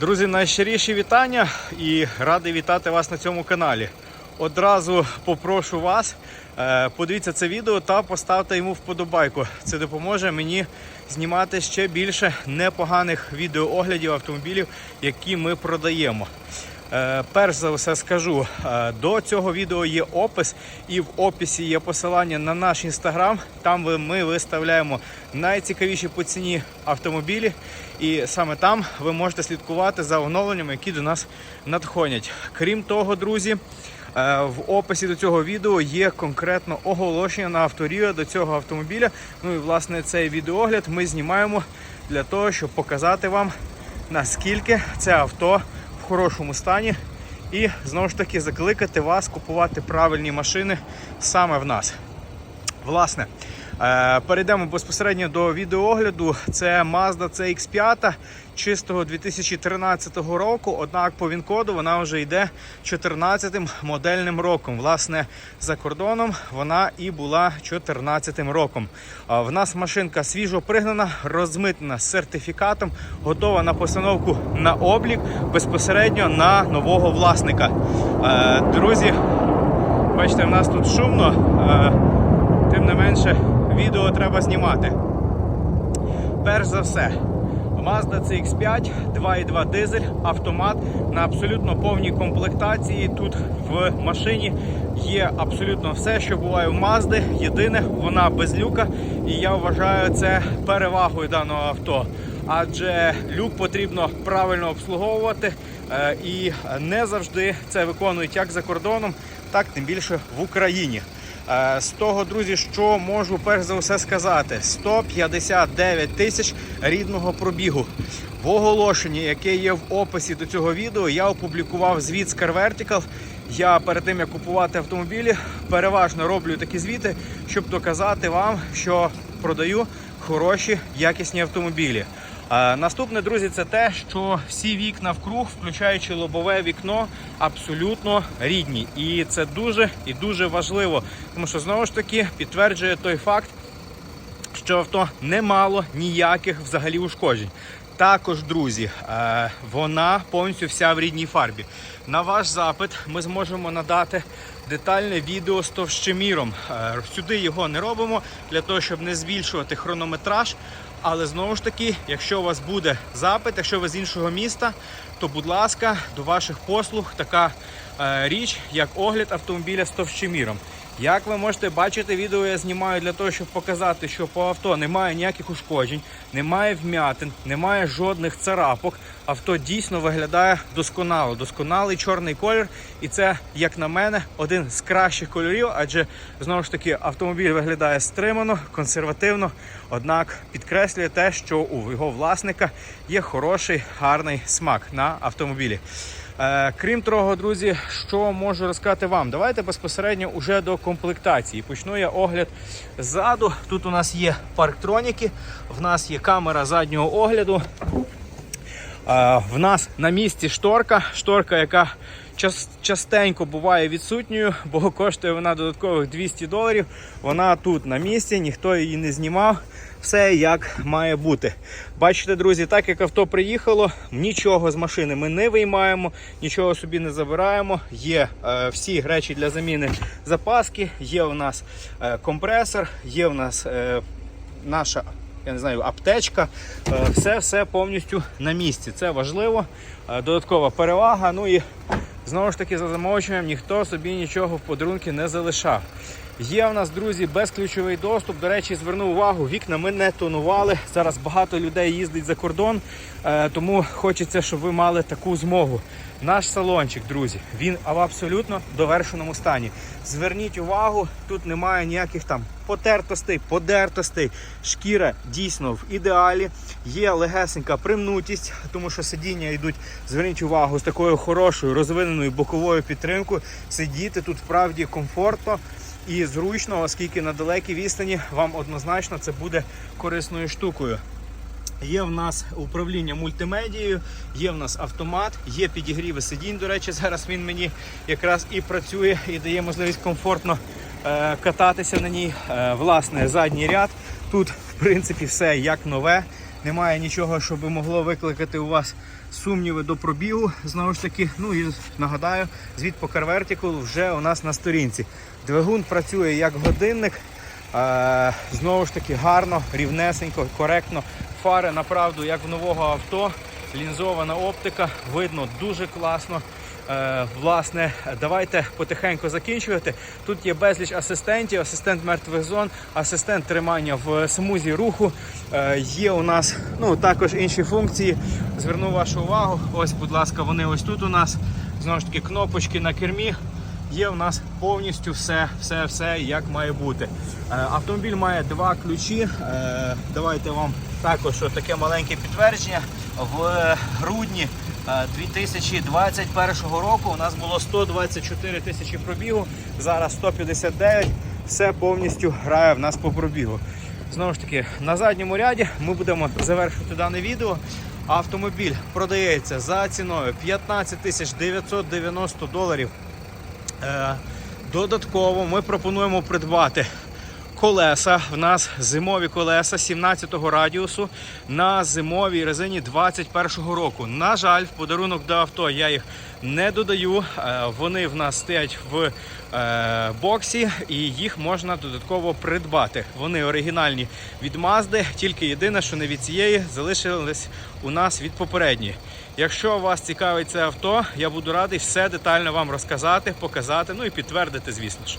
Друзі, найщиріші вітання і радий вітати вас на цьому каналі. Одразу попрошу вас, е, подивіться це відео та поставте йому вподобайку. Це допоможе мені знімати ще більше непоганих відеооглядів автомобілів, які ми продаємо. Е, Перш за все скажу, е, до цього відео є опис, і в описі є посилання на наш інстаграм. Там ми виставляємо найцікавіші по ціні автомобілі, і саме там ви можете слідкувати за оновленнями, які до нас надходять. Крім того, друзі. е, В описі до цього відео є конкретно оголошення на авторію до цього автомобіля. Ну і власне цей відеогляд ми знімаємо для того, щоб показати вам наскільки це авто в хорошому стані, і знову ж таки закликати вас купувати правильні машини саме в нас. Власне, перейдемо безпосередньо до відеоогляду. Це Mazda CX5 чистого 2013 року. Однак по ВІН-коду вона вже йде 14-м модельним роком. Власне, за кордоном вона і була 14-м роком. В нас машинка свіжо пригнана, розмитнена сертифікатом, готова на постановку на облік безпосередньо на нового власника. Е, Друзі, бачите, в нас тут шумно. Е, Тим не менше, відео треба знімати. Перш за все, Mazda CX5, 2.2 дизель, автомат на абсолютно повній комплектації. Тут в машині є абсолютно все, що буває в Mazda. Єдине, вона без люка, і я вважаю це перевагою даного авто. Адже люк потрібно правильно обслуговувати, е, і не завжди це виконують як за кордоном, так тим більше в Україні. Е, З того, друзі, що можу перш за все сказати: 159 тисяч рідного пробігу. В оголошенні, яке є в описі до цього відео, я опублікував звіт з Car Vertical. Я перед тим як купувати автомобілі, переважно роблю такі звіти, щоб доказати вам, що продаю хороші якісні автомобілі. Е, Наступне, друзі, це те, що всі вікна вкруг, включаючи лобове вікно, абсолютно рідні. І це дуже і дуже важливо, тому що знову ж таки підтверджує той факт, що авто не мало ніяких взагалі ушкоджень. Також, друзі, е, вона повністю вся в рідній фарбі. На ваш запит ми зможемо надати детальне відео з товщеміром. Е, Сюди його не робимо для того, щоб не збільшувати хронометраж. Але знову ж таки, якщо у вас буде запит, якщо ви з іншого міста, то будь ласка, до ваших послуг така е, річ, як огляд автомобіля з товщеміром. Як ви можете бачити, відео я знімаю для того, щоб показати, що по авто немає ніяких ушкоджень, немає вмятин, немає жодних царапок. Авто дійсно виглядає досконало. Досконалий чорний колір, і це, як на мене, один з кращих кольорів, адже знову ж таки автомобіль виглядає стримано, консервативно, однак підкреслює те, що у його власника є хороший гарний смак на автомобілі. Е, Крім того, друзі, що можу розказати вам? Давайте безпосередньо уже до комплектації. Почну я огляд ззаду. Тут у нас є парктроніки, в нас є камера заднього огляду. Е, В нас на місці шторка, шторка, яка частенько буває відсутньою, бо коштує вона додаткових 200 доларів. Вона тут на місці, ніхто її не знімав. Все як має бути. Бачите, друзі, так як авто приїхало, нічого з машини ми не виймаємо, нічого собі не забираємо. Є е, всі речі для заміни запаски, є у нас е, компресор, є у нас е, наша я не знаю, аптечка, е, все все повністю на місці. Це важливо. Е, Додаткова перевага. Ну і знову ж таки за замовченням ніхто собі нічого в подарунки не залишав. Є у нас, друзі, безключовий доступ. До речі, зверну увагу, вікна ми не тонували. Зараз багато людей їздить за кордон, е, тому хочеться, щоб ви мали таку змогу. Наш салончик, друзі, він в абсолютно довершеному стані. Зверніть увагу, тут немає ніяких там потертостей, подертостей. Шкіра дійсно в ідеалі. Є легесенька примнутість, тому що сидіння йдуть, зверніть увагу, з такою хорошою розвиненою боковою підтримкою. Сидіти тут справді комфортно і зручно, оскільки на далекій відстані вам однозначно це буде корисною штукою. Є в нас управління мультимедією, є в нас автомат, є підігріви сидінь. До речі, зараз він мені якраз і працює і дає можливість комфортно е, кататися на ній. Е, власне, задній ряд. Тут, в принципі, все як нове. Немає нічого, що би могло викликати у вас сумніви до пробігу. Знову ж таки, ну і нагадаю, звіт по Carvertical вже у нас на сторінці. Двигун працює як годинник. Знову ж таки, гарно, рівнесенько, коректно. Фари направду, як в нового авто. Лінзована оптика, видно дуже класно. Е, власне, давайте потихеньку закінчувати. Тут є безліч асистентів, асистент мертвих зон, асистент тримання в смузі руху. Е, є у нас ну, також інші функції. Зверну вашу увагу. Ось, будь ласка, вони ось тут у нас. Знову ж таки, кнопочки на кермі. Є в нас повністю все, все, все як має бути. Е, Автомобіль має два ключі. Давайте вам також таке маленьке підтвердження. В грудні 2021 року у нас було 124 тисячі пробігу, зараз 159. Все повністю грає в нас по пробігу. Знову ж таки, на задньому ряді ми будемо завершити дане відео. Автомобіль продається за ціною 15 тисяч 990 доларів. Е, Додатково ми пропонуємо придбати колеса. В нас зимові колеса 17-го радіусу на зимовій резині 21-го року. На жаль, в подарунок до авто я їх не додаю. Е, Вони в нас стоять в е, боксі і їх можна додатково придбати. Вони оригінальні від Mazda, тільки єдине, що не від цієї залишились у нас від попередньої. Якщо вас цікавить це авто, я буду радий все детально вам розказати, показати, ну і підтвердити, звісно ж.